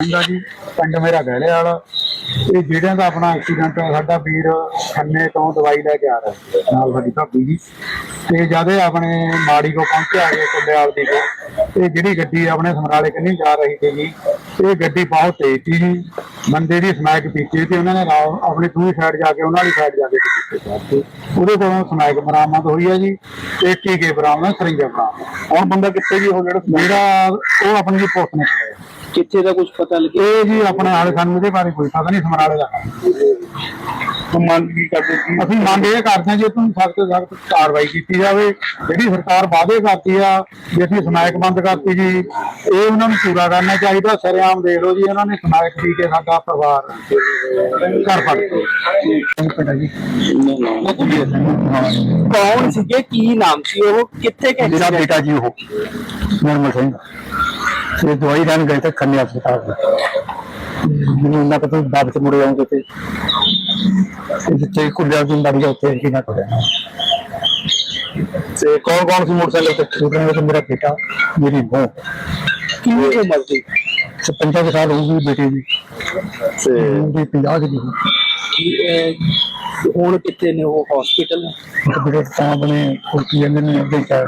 ਹੁੰਦਾ ਜੀ, ਪਿੰਡ ਮੇਰਾ ਗਹਿਲੇ ਵਾਲਾ ਇਹ ਜਿਹੜਿਆਂ ਦਾ ਆਪਣਾ ਐਕਸੀਡੈਂਟ ਸਾਡਾ ਵੀਰ ਖੰਨੇ ਤੋਂ ਦਵਾਈ ਲੈ ਕੇ ਆ ਰਿਹਾ ਸੀ, ਨਾਲ ਸਾਡੀ ਭਾਬੀ ਜੀ। ਤੇ ਜਦ ਇਹ ਆਪਣੇ ਮਾੜੀ ਕੋ ਪਹੁੰਚਿਆ ਗਏ ਕੁੱਲੇਵਾਲ ਦੀ ਕੋਲ ਇਹ ਜਿਹੜੀ ਗੱਡੀ ਆਪਣੇ ਸਮਰਾਲੇ ਕੰਨੀ ਜਾ ਰਹੀ ਸੀ ਜੀ ਇਹ ਗੱਡੀ ਬਹੁਤ ਤੇਜ਼ ਸੀ ਜੀ। ਬੰਦੇ ਦੀ ਸਮੈਕ ਪੀਤੀ ਤੇ ਉਹਨਾਂ ਨੇ ਆਪਣੀ ਦੂਜੀ ਸਾਈਡ ਜਾ ਕੇ, ਉਹਨਾਂ ਦੀ ਸਾਈਡ ਜਾ ਕੇ ਪਿੱਛੇ ਉਹਦੇ ਕੋਲੋਂ ਸਮੈਕ ਬਰਾਮਦ ਹੋਈ ਹੈ ਜੀ, ਤੇ ਟੀਕੇ ਬਰਾਮਦ ਸਰਿੰਜਾ ਬਰਾਮਦ ਹੁਣ ਬੰਦਾ ਕਿੱਥੇ ਜੀ ਉਹ ਜਿਹੜਾ ਮੇਰਾ ਉਹ ਆਪਣੀ ਜੀ ਪੁਲਿਸ ਨੇ ਫੜਿਆ। ਕਿੱਥੇ ਦਾ ਕੁਝ ਪਤਾ ਲੱਗਿਆ? ਇਹ ਜੀ ਆਪਣੇ ਹਾਲੇ ਸਾਨੂੰ ਇਹਦੇ ਬਾਰੇ ਕੋਈ ਪਤਾ ਨਹੀਂ ਸਮਰਾਲੇ ਦਾ। ਤੂੰ ਮੰਗ ਕੀ ਕਰਦੇ ਸੀ? ਅਸੀਂ ਮੰਗ ਇਹ ਕਰਦੇ ਹਾਂ ਜੇ ਤੁਹਾਨੂੰ ਸਖਤ ਤੋਂ ਸਖਤ ਕਾਰਵਾਈ ਕੀਤੀ ਜਾਵੇ ਜਿਹੜੀ ਸਰਕਾਰ ਵਾਅਦੇ ਕਰਦੀ ਆ ਵੀ ਅਸੀਂ ਸਮਾਇਕ ਬੰਦ ਕਰਤੀ ਜੀ ਇਹ ਉਹਨਾਂ ਨੂੰ ਪੂਰਾ ਕਰਨਾ ਚਾਹੀਦਾ। ਸਰੇਆਮ ਦੇਖ ਲਓ ਜੀ ਉਹਨਾਂ ਨੇ ਸਮਾਇਕ ਪੀ ਕੇ ਸਾਡਾ ਪਰਿਵਾਰ ਘਰ ਫੜ ਜੀ ਕੌਣ ਸੀਗੇ? ਕੀ ਨਾਮ ਸੀ ਉਹ? ਕਿੱਥੇ ਕਿ ਮੇਰਾ ਬੇਟਾ ਜੀ ਉਹ ਨਰਮਲ ਸਿੰਘ। ਇਹ ਦਵਾਈ ਲੈਣ ਗਏ ਤੇ ਖੰਨੇ ਹਸਪਤਾਲ ਮੈਨੂੰ ਉਹਨਾਂ ਪਤਾ ਬਾਅਦ ਚ ਮੁੜੇ ਆਉਂਦੇ ਤੇ ਤੇ ਜਿੱਥੇ ਕੁੱਲਿਆ ਦੀ ਮਰੀ ਉੱਥੇ ਹੀ ਨਾ ਕਰਿਆ ਤੇ ਕੌਣ ਕੌਣ ਸੀ ਮੋਟਰਸਾਈਕਲ ਤੇ? ਉਹਨਾਂ ਵਿੱਚ ਮੇਰਾ ਬੇਟਾ ਮੇਰੀ ਬਹੂ ਕਿੰਨੀ ਉਮਰ ਸੀ? 55 ਕੁ ਸਾਲ ਹੋ ਗਈ ਬੇਟੇ ਦੀ। ਤੇ ਉਹਦੀ 50 ਦੀ ਕੀ, ਅਹ, ਹੁਣ ਕਿੱਥੇ ਨੇ ਉਹ ਹਸਪੀਟਲ ਬੇਟੇ ਤਾਂ ਆਪਣੇ ਕੁਰਤੀ ਜਾਂਦੇ ਨੇ ਅੱਗੇ ਚਾ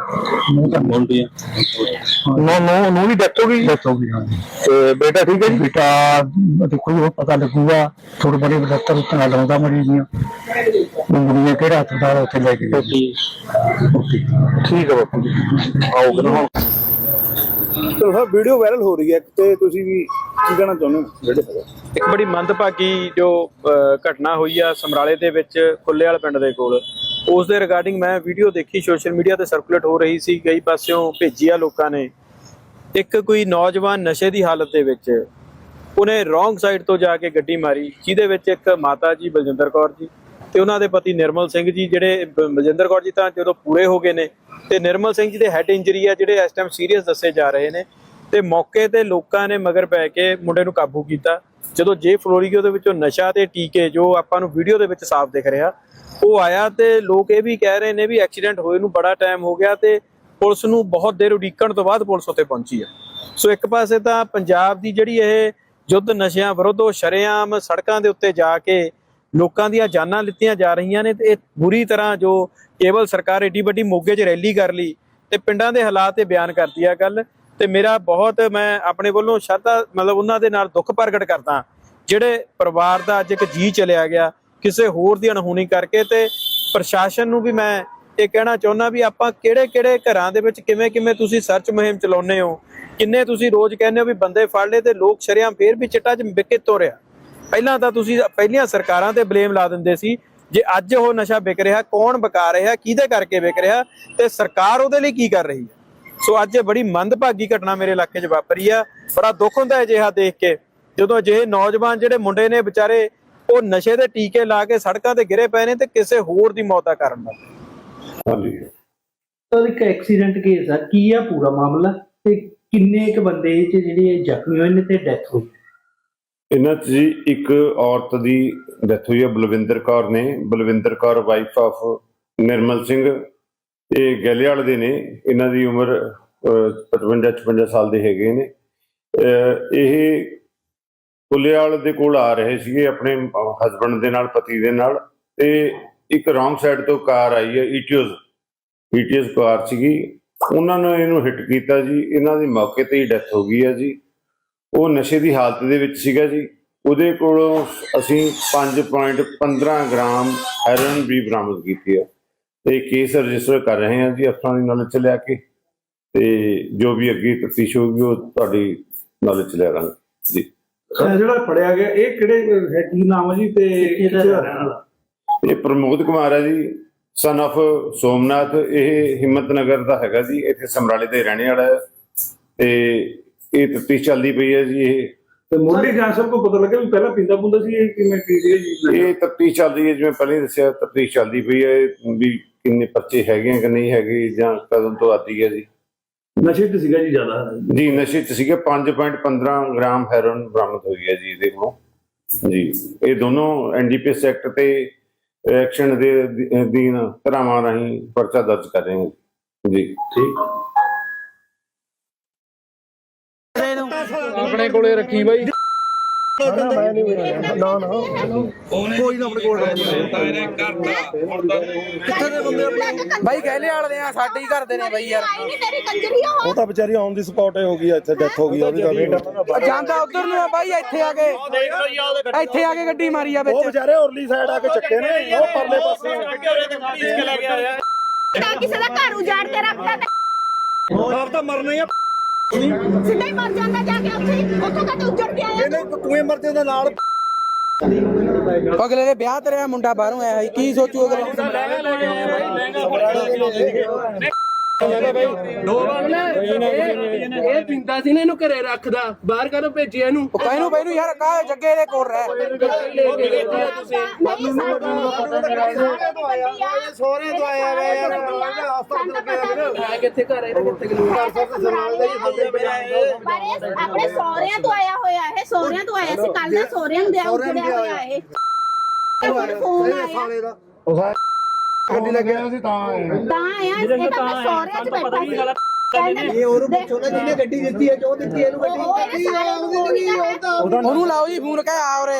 ਮੂੰਹ ਤਾਂ ਬੋਲਦੀ ਨੋ ਨੋ ਨੋ ਵੀ ਡੈਥ ਹੋ ਗਈ? ਡੈਥ ਹੋ ਗਈ ਹਾਂ ਤੇ ਬੇਟਾ ਠੀਕ ਹੈ ਜੀ? ਬੇਟਾ ਦੇਖੋ ਜੀ ਉਹ ਪਤਾ ਲੱਗੂਗਾ ਥੋੜੇ ਬੜੇ ਡਾਕਟਰ ਉੱਤੇ ਨਾਲ ਲਾਉਂਦਾ ਮਰੀਜ਼ ਦੀਆਂ ਮੁੰਗਲੀਆਂ ਕਿਹੜਾ ਹਸਪਤਾਲ ਉੱਥੇ ਲੈ ਕੇ ਗਏ ਠੀਕ ਹੈ ਬਾਪੂ ਜੀ। ਆਓ ਨਾ ਸਰ ਵੀਡੀਓ ਵਾਇਰਲ ਹੋ ਰਹੀ ਹੈ ਤੇ ਤੁਸੀਂ ਵੀ ਕੀ ਕਹਿਣਾ ਚਾਹੁੰਦੇ ਹੋ? ਜਿਹੜੇ ਹੈਗੇ? ਇੱਕ ਬੜੀ ਮੰਦਭਾਗੀ ਜੋ ਅਹ, ਘਟਨਾ ਹੋਈ ਆ ਸਮਰਾਲੇ ਦੇ ਵਿੱਚ ਕੁੱਲੇਵਾਲ ਪਿੰਡ ਦੇ ਕੋਲ। ਉਸ ਦੇ ਰਿਗਾਰਡਿੰਗ ਮੈਂ ਵੀਡੀਓ ਦੇਖੀ ਸੋਸ਼ਲ ਮੀਡੀਆ ਤੇ ਸਰਕੂਲੇਟ ਹੋ ਰਹੀ ਸੀ ਕਈ ਪਾਸਿਓਂ ਭੇਜੀ ਆ ਲੋਕਾਂ ਨੇ। ਇੱਕ ਕੋਈ ਨੌਜਵਾਨ ਨਸ਼ੇ ਦੀ ਹਾਲਤ ਦੇ ਵਿੱਚ ਉਹਨੇ ਰੋਂਗ ਸਾਈਡ ਤੋਂ ਜਾ ਕੇ ਗੱਡੀ ਮਾਰੀ ਜਿਹਦੇ ਵਿੱਚ ਇੱਕ ਮਾਤਾ ਜੀ ਬਲਜਿੰਦਰ ਕੌਰ ਜੀ ਤੇ ਉਹਨਾਂ ਦੇ ਪਤੀ ਨਿਰਮਲ ਸਿੰਘ ਜੀ ਜਿਹੜੇ ਬ- ਬਲਜਿੰਦਰ ਕੌਰ ਜੀ ਤਾਂ ਜਦੋਂ ਪੂਰੇ ਹੋ ਗਏ ਨੇ ਤੇ ਨਿਰਮਲ ਸਿੰਘ ਜੀ ਦੇ ਹੈਡ ਇੰਜਰੀ ਆ ਜਿਹੜੇ ਇਸ ਟਾਈਮ ਸੀਰੀਅਸ ਦੱਸੇ ਜਾ ਰਹੇ ਨੇ। ਤੇ ਮੌਕੇ ਤੇ ਲੋਕਾਂ ਨੇ ਮਗਰ ਪੈ ਕੇ ਮੁੰਡੇ ਨੂੰ ਕਾਬੂ ਕੀਤਾ। ਜਦੋਂ ਜੇ ਫਲੋਰੀਗੋ ਦੇ ਵਿੱਚੋਂ ਨਸ਼ਾ ਤੇ ਟੀਕੇ ਜੋ ਆਪਾਂ ਨੂੰ ਵੀਡੀਓ ਦੇ ਵਿੱਚ ਸਾਫ਼ ਦਿਖ ਰਿਹਾ, ਉਹ ਆਇਆ ਤੇ ਲੋਕ ਇਹ ਵੀ ਕਹਿ ਰਹੇ ਨੇ ਵੀ ਐਕਸੀਡੈਂਟ ਹੋਏ ਨੂੰ ਬੜਾ ਟਾਈਮ ਹੋ ਗਿਆ ਤੇ ਪੁਲਿਸ ਨੂੰ ਬਹੁਤ ਦੇਰ ਉਡੀਕਣ ਤੋਂ ਬਾਅਦ ਪੁਲਿਸ ਉੱਤੇ ਪਹੁੰਚੀ ਹੈ। ਸੋ ਇੱਕ ਪਾਸੇ ਤਾਂ ਪੰਜਾਬ ਦੀ ਜਿਹੜੀ ਇਹ ਯੁੱਧ ਨਸ਼ਿਆਂ ਵਿਰੁੱਧ ਉਹ ਸ਼ਰੇਆਮ ਸੜਕਾਂ ਦੇ ਉੱਤੇ ਜਾ ਕੇ ਲੋਕਾਂ ਦੀਆਂ ਜਾਨਾਂ ਲਿੱਤੀਆਂ ਜਾ ਰਹੀਆਂ ਨੇ ਤੇ ਇਹ ਬੁਰੀ ਤਰ੍ਹਾਂ ਜੋ ਕੇਵਲ ਸਰਕਾਰ ਏਡੀ ਵੱਡੀ ਮੋਗੇ 'ਚ ਰੈਲੀ ਕਰ ਲਈ ਤੇ ਪਿੰਡਾਂ ਦੇ ਹਾਲਾਤ ਤੇ ਬਿਆਨ ਕਰਦੀ ਆ। ਗੱਲ ਤੇ ਮੇਰਾ ਬਹੁਤ ਮੈਂ ਆਪਣੇ ਵੱਲੋਂ ਸ਼ਰਧਾ, ਮਤਲਬ ਉਹਨਾਂ ਦੇ ਨਾਲ ਦੁੱਖ ਪ੍ਰਗਟ ਕਰਦਾ ਜਿਹੜੇ ਪਰਿਵਾਰ ਦਾ ਅੱਜ ਇੱਕ ਜੀ ਚਲਿਆ ਗਿਆ, ਕਿਸੇ ਹੋਰ ਦੀ ਅਣਹੋਣੀ ਕਰਕੇ ਤੇ ਪ੍ਰਸ਼ਾਸਨ ਨੂੰ ਵੀ ਮੈਂ ਇਹ ਕਹਿਣਾ ਚਾਹੁੰਦਾ ਵੀ ਆਪਾਂ ਕਿਹੜੇ ਕਿਹੜੇ ਘਰਾਂ ਦੇ ਵਿੱਚ ਕਿਵੇਂ ਕਿਵੇਂ ਤੁਸੀਂ ਸਰਚ ਮੁਹਿੰਮ ਚਲਾਉਂਦੇ ਹੋ, ਕਿੰਨੇ ਤੁਸੀਂ ਰੋਜ਼ ਕਹਿੰਦੇ ਹੋ ਵੀ ਬੰਦੇ ਫੜ ਲਏ ਤੇ ਲੋਕ ਸ਼ਰਿਆਂ ਫੇਰ ਵੀ ਚਿੱਟਾ ਚ ਵਿਕੇ ਤੋਰਿਆ ਪਹਿਲਾਂ ਤਾਂ ਤੁਸੀਂ ਪਹਿਲੀਆਂ ਸਰਕਾਰਾਂ ਤੇ ਬਲੇਮ ਲਾ ਦਿੰਦੇ ਸੀ ਜੇ ਅੱਜ ਉਹ ਨਸ਼ਾ ਵਿਕ ਰਿਹਾ, ਕੌਣ ਵਿਕਾ ਰਿਹਾ, ਕਿਹਦੇ ਕਰਕੇ ਵਿਕ ਰਿਹਾ ਤੇ ਸਰਕਾਰ ਉਹਦੇ ਲਈ ਕੀ ਕਰ ਰਹੀ ਹੈ? ਸੋ ਅੱਜ ਇਹ ਬੜੀ ਮੰਦਭਾਗੀ ਘਟਨਾ ਮੇਰੇ ਇਲਾਕੇ 'ਚ ਵਾਪਰੀ ਆ। ਬੜਾ ਦੁੱਖ ਹੁੰਦਾ ਹੈ ਅਜਿਹਾ ਦੇਖ ਕੇ। ਜਦੋਂ ਅਜਿਹੇ ਨੌਜਵਾਨ ਜਿਹੜੇ ਮੁੰਡੇ ਨੇ ਵਿਚਾਰੇ ਉਹ ਨਸ਼ੇ ਦੇ ਟੀਕੇ ਲਾ ਕੇ ਸੜਕਾਂ ਤੇ ਗਿਰੇ ਪਏ ਨੇ ਤੇ ਕਿਸੇ ਹੋਰ ਦੀ ਮੌਤ ਦਾ ਕਾਰਨ ਬਣ ਹਾਂਜੀ। ਸਰ ਇੱਕ ਐਕਸੀਡੈਂਟ ਕੇਸ ਆ। ਕੀ ਆ ਪੂਰਾ ਮਾਮਲਾ? ਤੇ ਕਿੰਨੇ ਕੁ ਬੰਦੇ ਇਹ 'ਚ ਜਿਹੜੇ ਜ਼ਖਮੀ ਹੋਏ ਨੇ ਤੇ ਡੈਥ ਹੋਈ? ਇਹਨਾਂ 'ਚ ਜੀ ਇੱਕ ਔਰਤ ਦੀ ਡੈਥ ਹੋਈ ਹੈ ਬਲਵਿੰਦਰ ਕੌਰ ਨੇ। Balwinder Kaur wife of Nirmal Singh. ਇਹ ਗੈਲੇਵਾਲ ਦੇ ਨੇ। ਇਹਨਾਂ ਦੀ ਉਮਰ 55 56 ਸਾਲ ਦੇ ਹੈਗੇ ਨੇ। ਇਹ ਕੁੱਲੇਵਾਲ ਦੇ ਕੋਲ ਆ ਰਹੇ ਸੀਗੇ ਆਪਣੇ ਹਸਬੰਡ ਦੇ ਨਾਲ, ਪਤੀ ਦੇ ਨਾਲ। ਤੇ ਇੱਕ ਰੋਂਗ ਸਾਈਡ ਤੋਂ ਕਾਰ ਆਈ ਹੈ ਈਟੀਓਸ ਈਟੀਓਜ਼ ਕਾਰ ਸੀਗੀ। ਉਹਨਾਂ ਨੇ ਇਹਨੂੰ ਹਿੱਟ ਕੀਤਾ ਜੀ। ਇਹਨਾਂ ਦੀ ਮੌਕੇ ਤੇ ਹੀ ਡੈਥ ਹੋ ਗਈ ਹੈ ਜੀ। ਉਹ ਨਸ਼ੇ ਦੀ ਹਾਲਤ ਦੇ ਵਿੱਚ ਸੀਗਾ ਜੀ। ਉਹਦੇ ਕੋਲੋਂ ਅਸੀਂ 5.15 ਗ੍ਰਾਮ ਹੈਰੋਇਨ ਵੀ ਬਰਾਮਦ ਕੀਤੀ ਹੈ। ਤੇ ਕੇਸ ਰਜਿਸਟਰ ਕਰ ਰਹੇ ਹਾਂ ਜੀ ਅਫਸਰਾਂ ਦੀ ਨੌਲੇਜ ਚ ਲਿਆ ਕੇ ਤੇ ਜੋ ਵੀ ਅੱਗੇ ਤਫਤੀਸ਼ ਹੋਊਗੀ ਉਹ ਤੁਹਾਡੀ ਨੌਲੇਜ ਚ ਲਿਆ ਜੀ। ਜਿਹੜਾ ਫੜਿਆ ਗਿਆ ਇਹ ਕਿਹੜੇ ਹੈ ਕੀ ਨਾਮ ਹੈ ਜੀ ਤੇ ਇਹਦਾ ਕਿੱਥੇ ਦਾ ਰਹਿਣ ਵਾਲਾ? ਇਹ ਪ੍ਰਮੋਦ ਕੁਮਾਰ ਹੈ ਜੀ ਸਨ of ਸੋਮਨਾਥ ਇਹ ਹਿੰਮਤ ਨਗਰ ਦਾ ਹੈਗਾ ਜੀ ਇੱਥੇ ਸਮਰਾਲੇ ਦੇ ਰਹਿਣੇ ਵਾਲਾ ਹੈ। ਤੇ ਇਹ ਤਫਤੀਸ਼ ਚੱਲਦੀ ਪਈ ਹੈ ਜੀ ਇਹ ਤੇ ਮੁੱਢਲੀ ਜਾਂਚ ਸਭ ਕੋ ਪਤਾ ਲੱਗਿਆ ਵੀ ਪਹਿਲਾਂ ਪਿੰਦਾ ਪੁੰਦਾ ਸੀ ਇਹ ਕਿਵੇਂ ਕੀ ਸੀ ਜੀ? ਇਹ ਤਫਤੀਸ਼ ਚੱਲ ਰਹੀ ਹੈ ਜਿਵੇਂ ਪਹਿਲਾਂ ਦੱਸਿਆ ਤਫਤੀਸ਼ ਚੱਲਦੀ ਪਈ ਹੈ ਵੀ ਕਿੰਨੇ ਪਰਚੇ ਹੈਗੇ ਆ ਕਿ ਨਹੀਂ ਹੈਗੇ ਜਾਂ ਕਦੋਂ ਤੋਂ ਆਦੀ ਹੈ ਜੀ? ਨਸ਼ੇ ਤੇ ਸੀਗਾ ਜੀ ਜ਼ਿਆਦਾ। ਜੀ ਨਸ਼ੇ ਚ ਸੀਗੇ। 5.15 ਗ੍ਰਾਮ ਹੈਰੋਇਨ ਬਰਾਮਦ ਹੋਈ ਹੈ ਜੀ ਇਹਦੇ ਕੋਲੋਂ। ਜੀ ਇਹ ਦੋਨੋਂ ਐਨਡੀਪੀਐਸ ਐਕਟ ਤੇ ਐਕਸ਼ਨ ਦੇ ਅਧੀਨ ਧਾਰਾਵਾਂ ਰਾਹੀਂ ਪਰਚਾ ਦਰਜ ਕਰ ਰਹੇ ਹਾਂ ਜੀ। ਠੀਕ। ਆਪਣੇ ਕੋਲੇ ਰੱਖੀ ਬਾਈ। ਬਾਈ ਕਹਿਲੇ ਵਾਲੇ ਆ ਸਾਡੇ ਹੀ ਘਰ ਦੇ ਨੇ ਬਾਈ ਯਾਰ। ਤੇਰੀ ਕੰਜਰੀ ਹੋ ਉਹ ਤਾਂ ਵਿਚਾਰੀ ਔਨ ਦੀ ਸਪੌਟ ਹੋ ਗਈ ਇੱਥੇ ਡੈਥ ਹੋ ਗਈ ਉਹਦੀ ਤਾਂ ਵੇਟ ਆ ਜਾਂਦਾ ਉਧਰ ਨੂੰ ਆ ਬਾਈ ਇੱਥੇ ਆ ਕੇ। ਇੱਥੇ ਆ ਕੇ ਗੱਡੀ ਮਾਰੀ ਆ ਉਹ ਵਿੱਚ ਵਿਚਾਰੇ ਉਰਲੀ ਸਾਈਡ ਆ ਕੇ ਚੱਕੇ ਨੇ ਉਹ ਪਰਲੇ ਪਾਸੇ ਤਾਂ ਕਿਸੇ ਦਾ ਘਰ ਉਜਾੜ ਕੇ ਰੱਖਦਾ ਤੇ ਆਪ ਤਾਂ ਮਰਨਾ ਹੀ ਆ। ਸਿੱਧਾ ਹੀ ਮਰ ਜਾਂਦਾ ਜਾ ਕੇ ਉੱਥੇ। ਹੀ। ਉੱਥੋਂ ਕਾ ਉੱਜੜ ਕੇ ਆਇਆ। ਇਹਨੇ ਤੂੰ ਹੀ ਮਰ ਜੇ ਉਹਦੇ ਨਾਲ। ਅਗਲੇ ਦੇ ਵਿਆਹ ਤੇ ਰਿਹਾ ਮੁੰਡਾ ਬਾਹਰੋਂ ਆਇਆ ਸੀ। ਕੀ ਸੋਚੂ ਅਗਲੇ? ਇਹ ਪਿੰਦਾ ਸੀ ਨਾ ਇਹਨੂੰ ਘਰੇ ਰੱਖਦਾ ਬਾਹਰ ਕਦੋਂ ਭੇਜਿਆ ਇਹਨੂੰ ਉਹ ਕਹਿਨੂੰ ਬੈਨੂੰ ਯਾਰ ਕਾ ਜੱਗੇ ਦੇ ਕੋਲ ਰਹਿ ਨਹੀਂ ਸੋਹਰੇ ਤੋਂ ਆਇਆ ਵੇ ਯਾਰ ਆ ਕਿੱਥੇ ਘਰ ਇਹਦਾ ਕਿੱਥੇ ਗਲੂ ਆਪਣੇ ਸੋਹਰਿਆਂ ਤੋਂ ਆਇਆ ਹੋਇਆ ਇਹ ਸੋਹਰਿਆਂ ਤੋਂ ਆਇਆ ਸੀ ਕੱਲ ਦਾ ਸੋਹਰਿਆਂ ਨੂੰ ਦਿਆ ਹੋਇਆ ਇਹ ਫੋਨ ਆਇਆ ਗੱਡੀ ਲੱਗਿਆ ਸੀ ਤਾਂ ਤਾਂ ਆਇਆ ਇਹ ਤਾਂ ਸੋਹਰਿਆਂ 'ਚ ਬੈਠਾ ਸੀ। ਇਹ ਉਹਨੂੰ ਪੁੱਛੋ ਨਾ ਜਿਹਨੇ ਗੱਡੀ ਦਿੱਤੀ ਹੈ ਜੋ ਦਿੱਤੀ ਇਹਨੂੰ ਗੱਡੀ ਦਿੱਤੀ ਹੈ ਉਹਨੂੰ ਲਾਓ ਜੀ ਫੋਨ ਕਹਿ ਆ ਉਰੇ।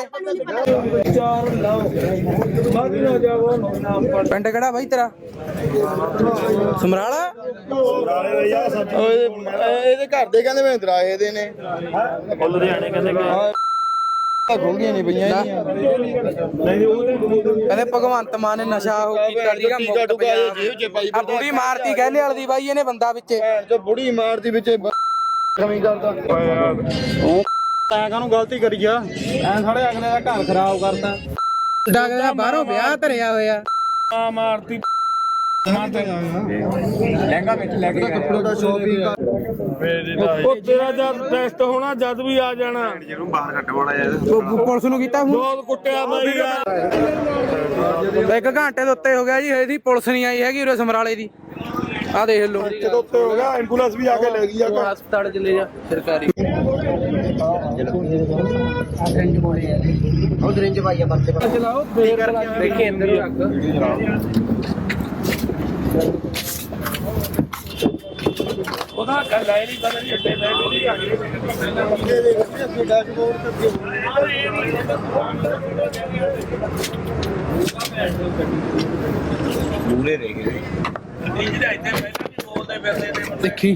ਪਿੰਡ ਕਿਹੜਾ ਬਾਈ ਤੇਰਾ? ਸਮਰਾਲਾ? ਇਹਦੇ ਘਰ ਦੇ ਕਹਿੰਦੇ ਮੈਂ ਦਰਾਏ ਦੇ ਨੇ। ਕਹਿੰਦੇ ਭਗਵੰਤ ਮਾਨ ਨੇ ਨਸ਼ਾ ਉਹ ਕੀਤਾ ਸੀਗਾ ਮੁਕਤ ਪੰਜਾਬ ਆ ਬੁੜੀ ਮਾਰਤੀ ਕਹਿੰਦੇ ਵਾਲੀ ਦੀ ਬਾਈ ਇਹਨੇ ਬੰਦਾ ਵਿੱਚ। ਜੋ ਬੁੜੀ ਇਮਾਰਤ ਵਿੱਚ ਕਮੀ ਕਰਦਾ ਤਾਂ ਕਾਹਨੂੰ ਗਲਤੀ ਕਰੀ ਆ? ਐ ਸਾਡੇ ਅਗਲੇ ਦਾ ਘਰ ਖਰਾਬ ਕਰਤਾ। ਡਾਕਟਰ ਬਾਹਰੋਂ ਵਿਆਹ ਧਰਿਆ ਹੋਇਆ। ਲਹਿੰਗਾ ਵਿੱਚ ਲੈ ਕੇ ਕੱਪੜੇ ਦਾ ਸ਼ੌਪਿੰਗ ਉਹ ਤੇਰਾ ਜਦ ਟੈਸਟ ਹੋਣਾ ਜਦ ਵੀ ਆ ਜਾਣਾ। ਉਹ ਪੁਲਿਸ ਨੂੰ ਕੀਤਾ ਫੋਨ? ਬਹੁਤ ਕੁੱਟਿਆ ਬਾਈ। ਇੱਕ ਘੰਟੇ ਦੇ ਉੱਤੇ ਹੋ ਗਿਆ ਜੀ ਇਹਦੀ ਪੁਲਿਸ ਨਹੀਂ ਆਈ ਹੈਗੀ ਉਰੇ ਸਮਰਾਲੇ ਦੀ। ਆ ਦੇਖ ਲਓ। ਜਦੋਂ ਉੱਤੇ ਹੋ ਗਿਆ ਐਂਬੂਲੈਂਸ ਵੀ ਆ ਕੇ ਲੈ ਗਈ ਆ। ਹਸਪਤਾਲ ਚਲੇ ਜਾ ਸਰਕਾਰੀ। ਚਲਾਓ ਦੇਖੇ ਅੰਦਰ ਰੱਖ ਉਹਦਾ ਗੱਲ ਆਈ ਨਹੀਂ ਬਦਲ ਜੱਟੇ ਦੇਖੀ।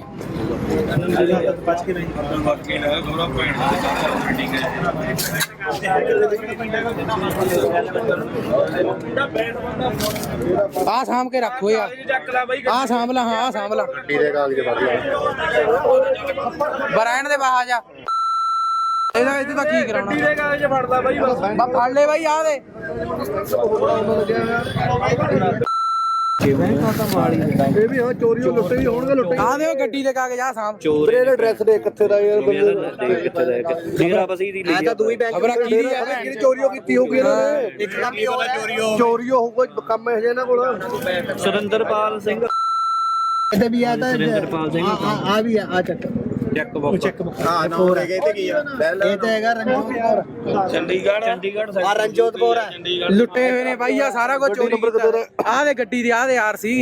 ਆ ਸਾਂਭ ਕੇ ਰੱਖੋ ਯਾਰ। ਆ ਸਾਂਭ ਲਾ ਹਾਂ ਆ ਸਾਂਭ ਲਾ। ਵੀਰੇ ਕਾਗਜ਼ ਵੱਧ ਬਰਾਇਣ ਦੇ ਬਾਹਰ ਜਾ। ਇਹਦਾ ਇਹਦੇ ਤਾਂ ਕੀ ਕਰਾਉਣਾ? ਦੇ ਕਾਗਜ਼ ਫੜਦਾ ਬਾਈ ਬਸ। ਬਾ ਫੜ ਲੈ ਬਾਈ ਆ ਦੇ। ਇਹ ਵੀ ਹਾਂ ਚੋਰੀ ਹੋ ਲੁੱਟੇ ਵੀ ਹੋਣਗੇ ਲੁੱਟੇ ਆ ਦੇ ਉਹ ਗੱਡੀ ਦੇ ਕਾਗਜ਼ ਆ ਸਾਂਭ ਵੀਰੇ ਇਹਦਾ ਐਡਰੈਸ ਦੇ ਕਿੱਥੇ ਦਾ ਯਾਰ ਬੰਦੇ ਖਬਰਾਂ ਕੀ ਦੀ ਆ। ਕਿਹੜੀ ਚੋਰੀ ਹੋ? ਕੀਤੀ ਹੋਊਗੀ ਇਹਨਾਂ ਨੇ। ਇੱਕ ਕੰਮ ਹੀ ਹੋਇਆ? ਚੋਰੀ ਹੋ ਚੋਰੀ ਹੋਊਗਾ ਕੰਮ ਇਹ ਜਿਹਾ ਇਹਨਾਂ ਕੋਲ। ਸੁਰਿੰਦਰਪਾਲ ਸਿੰਘ। ਇੱਥੇ ਵੀ ਆ ਤਾਂ ਸੁਰਿੰਦਰਪਾਲ ਸਿੰਘ। ਆ ਵੀ ਆ ਆ ਚੱਕ। ਚੈੱਕ ਬੁੱਕ ਚੈੱਕ ਬੁੱਕ ਹਾਂ ਨਾ ਹੋ ਗਏ ਤੇ ਕੀ ਆ? ਇਹ ਤਾਂ ਹੈਗਾ ਰਣਜੋਤਪੁਰ। ਚੰਡੀਗੜ੍ਹ। ਚੰਡੀਗੜ੍ਹ ਆ ਰਣਜੋਤਪੁਰ ਹੈ ਲੁੱਟੇ ਹੋਏ ਨੇ ਬਾਈ ਆ ਸਾਰਾ ਕੁਝ ਚੋਰੀ ਕੀਤਾ। ਆ ਦੇ। ਗੱਡੀ ਦੇ ਆ they R C.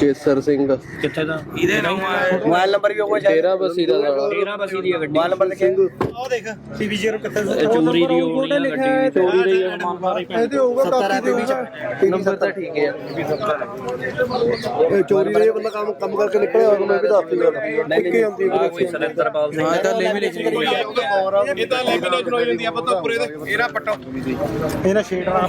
Kesar Singh. ਕਿੱਥੇ ਦਾ? ਇਹਦੇ ਨਾਮ ਮੋਬਾਈਲ ਨੰਬਰ ਵੀ ਸ਼ਾਇਦ 13 ਬਸੀ ਦਾ ਸਾਲਾ 13 ਬਸੀ ਦੀ ਗੱਡੀ। ਮੋਬਾਈਲ ਨੰਬਰ ਲਿਖਿਆ। ਉਹ ਦੇਖ ਸੀਵੀ 0 ਕਿੱਥੇ ਚੋਰੀ ਦੀ ਹੋਣੀ ਆ ਗੱਡੀ। ਚੋਰੀ ਦੀ ਇਹਦੇ ਹੋਊਗਾ ਕਾਪੀ ਦੇ ਵਿੱਚ। ਨੰਬਰ ਤਾਂ ਠੀਕ ਹੈ ਇਹ ਚੋਰੀ ਦੇ ਬੰਦਾ ਕੰਮ ਕੰਮ ਕਰਕੇ ਨਿਕਲਿਆ ਹੋਇਆ ਮੈਂ ਵੀ ਦੱਸ ਦਿੰਦਾ। ਇੱਕੇ ਆਉਂਦੀ ਹੈ ਕੋਈ ਸੁਰਿੰਦਰਪਾਲ ਸਿੰਘ। ਹਾਂ ਇਹ ਤਾਂ ਲੈਮੀਨੇਸ਼ਨ ਕਰੀ ਇਹ ਤਾਂ ਲੈਮੀਨੇਸ਼ਨ ਹੋ ਜਾਂਦੀ ਆ। ਪਤਾ ਉੱਪਰ ਇਹਦਾ ਇਹਦਾ ਪੱਟੋ। ਇਹਨਾਂ ਸ਼ੇਡ ਨਾਲ